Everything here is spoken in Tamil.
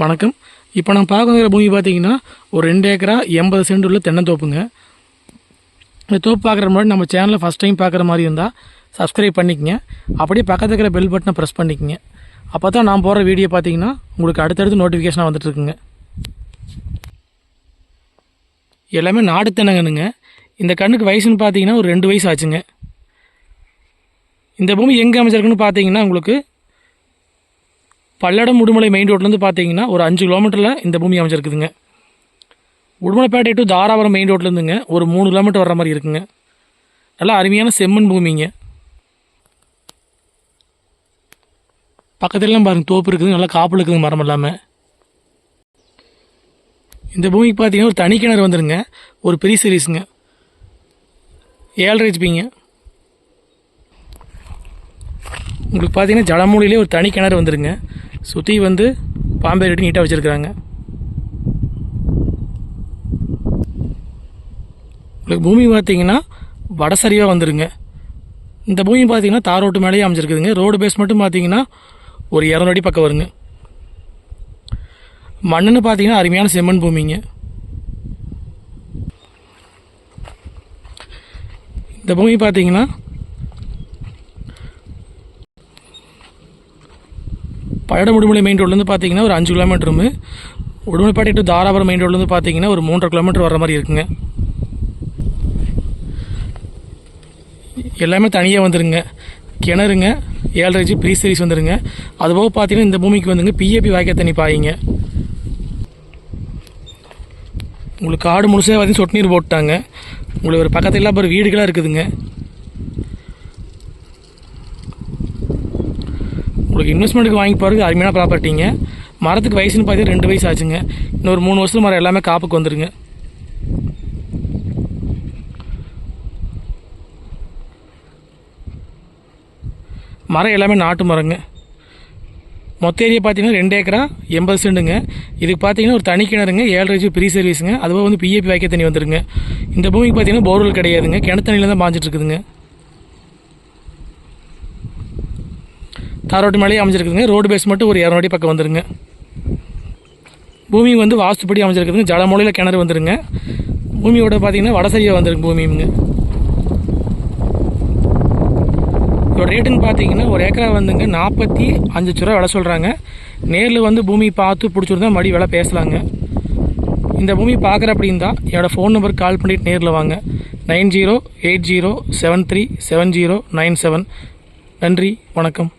வணக்கம். இப்போ நான் பார்க்குற பூமி பார்த்தீங்கன்னா ஒரு ரெண்டு ஏக்கரா எண்பது சென்ட் உள்ள தென்னந்தோப்புங்க. இந்த தோப்பு பார்க்குற முன்னாடி நம்ம சேனலில் ஃபஸ்ட் டைம் பார்க்குற மாதிரி இருந்தால் சப்ஸ்கிரைப் பண்ணிக்கங்க. அப்படியே பக்கத்தில் இருக்கிற பெல் பட்டனை ப்ரெஸ் பண்ணிக்கங்க. அப்போ தான் நான் போகிற வீடியோ பார்த்தீங்கன்னா உங்களுக்கு அடுத்தடுத்து நோட்டிஃபிகேஷனாக வந்துட்டுருக்குங்க எல்லாமே நாடு தென்னங்கனுங்க இந்த கண்ணுக்கு வயசுன்னு பார்த்தீங்கன்னா ஒரு ரெண்டு வயசு ஆச்சுங்க. இந்த பூமி எங்கே அமைச்சிருக்குன்னு பார்த்தீங்கன்னா உங்களுக்கு பல்லடம் உடுமலை மெயின் ரோட்லேருந்து பார்த்தீங்கன்னா ஒரு அஞ்சு கிலோமீட்டரில் இந்த பூமி அமைஞ்சிருக்குதுங்க. உடுமலைப்பேட்டை டு தாராபுரம் மெயின் ரோட்லேருந்துங்க ஒரு மூணு கிலோமீட்டர் வர்ற மாதிரி இருக்குங்க. நல்லா அருமையான செம்மண் பூமிங்க. பக்கத்துலலாம் பாருங்கள் தோப்பு இருக்குது நல்லா காப்பில் இருக்குதுங்க மரம் இல்லாமல் இந்த பூமிக்கு பார்த்தீங்கன்னா ஒரு தனி கிணறு வந்துருங்க ஒரு பெரிய சீரீஸுங்க ஏழரை ஹெச்பிங்க உங்களுக்கு பார்த்தீங்கன்னா ஜலமூலிலே ஒரு தனி கிணறு வந்துருங்க. சுற்றி வந்து பாம்பே ரெடி நீட்டாக வச்சுருக்குறாங்க. உங்களுக்கு பூமி பார்த்தீங்கன்னா வடசரியாக வந்துடுங்க இந்த பூமி பார்த்தீங்கன்னா தார் ரோட்டு மேலேயே அமைச்சிருக்குதுங்க ரோடு பேஸ் மட்டும் பார்த்தீங்கன்னா ஒரு இரநூறு அடி பக்கம் வருங்க. மண்ணுன்னு பார்த்தீங்கன்னா அருமையான செம்மண் பூமிங்க. இந்த பூமி பார்த்தீங்கன்னா பழடம் உடுமலை மெயின் ரோட்லேருந்து பார்த்தீங்கன்னா ஒரு அஞ்சு கிலோமீட்டருமே உடுமலைப்பாட்டி டு தாராபுரம் மெயின் ரோட்லேருந்து பார்த்தீங்கன்னா ஒரு மூன்றரை கிலோமீட்டர் வர மாதிரி இருக்குங்க. எல்லாமே தனியாக வந்துருங்க. கிணறுங்க ஏழரை ஜி ப்ரீ சீரிஸ் வந்துருங்க. அதுபோக பார்த்தீங்கன்னா இந்த பூமிக்கு வந்துங்க பிஏபி வாய்க்கால் தண்ணி பாயிங்க. உங்களுக்கு காடு முழுசாக பார்த்தீங்கன்னா சொட்டு நீர் போட்டாங்க. உங்களுக்கு ஒரு பக்கத்துல ஒரு வீடுகளாக இருக்குதுங்க. உங்களுக்கு இன்வெஸ்ட்மெண்ட்டுக்கு வாங்கி போகிறது அருமையான ப்ராப்பர்ட்டிங்க மரத்துக்கு வயசுன்னு பார்த்தீங்கன்னா ரெண்டு வயசு ஆச்சுங்க. இன்னொரு மூணு வருஷத்துல மரம் எல்லாமே காப்புக்கு வந்துடுங்க மரம் எல்லாமே நாட்டு மரங்க. மொத்த ஏரியா பார்த்தீங்கன்னா ரெண்டு ஏக்கரா எண்பது செண்டுங்க இதுக்கு பார்த்தீங்கன்னா ஒரு தனி கிணறுங்க ஏழு ஜி ப்ரீ சர்வீஸுங்க அதுவும் வந்து பிஏபி வாய்க்க தண்ணி வந்துருங்க. இந்த பூமிக்கு பார்த்தீங்கன்னா போர்வெல் கிடையாதுங்க. கிணத்து தண்ணியில் தான் பாஞ்சிட்டு இருக்குதுங்க. தாரோட்டு மேலேயே அமைஞ்சிருக்குதுங்க. ரோடு பேஸ் மட்டும் ஒரு இரநூறு அடி பக்கம் வந்துருங்க. பூமி வந்து வாஸ்துப்படி அமைஞ்சிருக்குதுங்க. ஜலமொழியில் கிணறு வந்துருங்க. பூமியோட பார்த்தீங்கன்னா வடசரியாக வந்துருங்க பூமிங்க இதோட ரேட்டுன்னு பார்த்தீங்கன்னா ஒரு ஏக்கரா வந்துங்க. நாற்பத்தி அஞ்சு ரூபா விலை சொல்கிறாங்க நேரில் வந்து பூமி பார்த்து பிடிச்சிருந்தா மறுபடி விலை பேசலாங்க. இந்த பூமி பார்க்குற அப்படின்னா என்னோடய ஃபோன் நம்பருக்கு கால் பண்ணிவிட்டு நேரில் வாங்க. Nine zero eight zero seven three seven zero nine seven. நன்றி வணக்கம்.